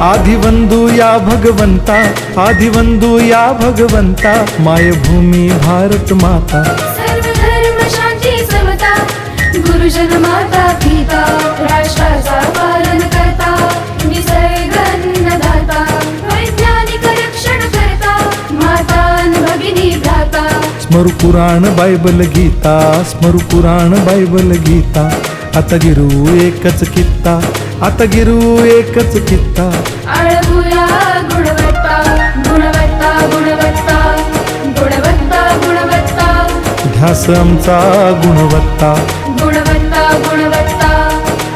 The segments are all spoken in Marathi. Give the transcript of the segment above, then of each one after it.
या भगवंता आदिवंदू या भगवंता मायभूमी भारत माता। सर्व धर्म शांती समता गुरुजन माता पिता राष्ट्राचा पालन करता निसर्ग अन्नदाता वैज्ञानिक रक्षण करता माता अन भगिनी भ्राता। स्मरु पुराण बायबल गीता स्मरु पुराण बायबल गीता। आता गिरू एकच कित्ता आता गिरू एकच कित्ता. आळवूया गुणवत्ता गुणवत्ता गुणवत्ता गुणवत्ता गुणवत्ता. ध्यास आमचा गुणवत्ता. गुणवत्ता गुणवत्ता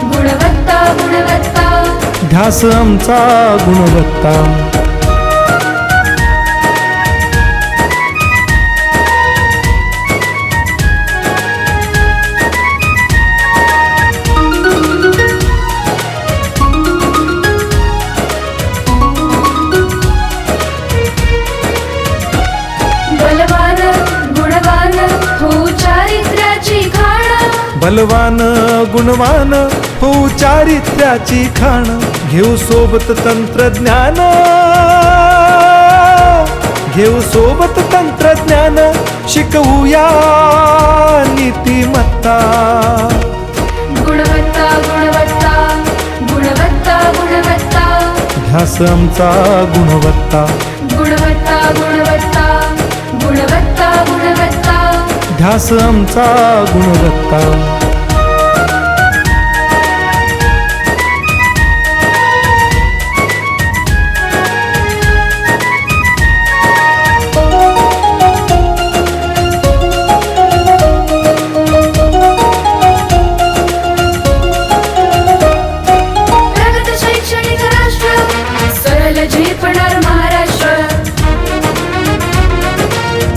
गुणवत्ता गुणवत्ता. ध्यास आमचा गुणवत्ता. बलवान गुणवान हो चारित्र्याची खाण घेऊ सोबत तंत्रज्ञान. घेऊ सोबत तंत्रज्ञान शिकवूया नीतिमत्ता. गुणवत्ता गुणवत्ता गुणवत्ता गुणवत्ता. ध्यास आमचा गुणवत्ता. गुणवत्ता गुणवत्ता गुणवत्ता गुणवत्ता. ध्यास आमचा गुणवत्ता.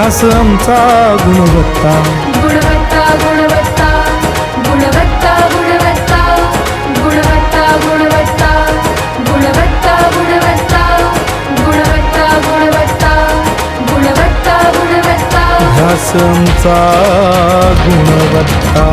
ध्यास आमचा गुणवत्ता गुणवत्ता गुणवत्ता गुणवत्ता गुणवत्ता गुणवत्ता गुणवत्ता गुणवत्ता गुणवत्ता गुणवत्ता गुणवत्ता गुणवत्ता गुणवत्ता ध्यास आमचा गुणवत्ता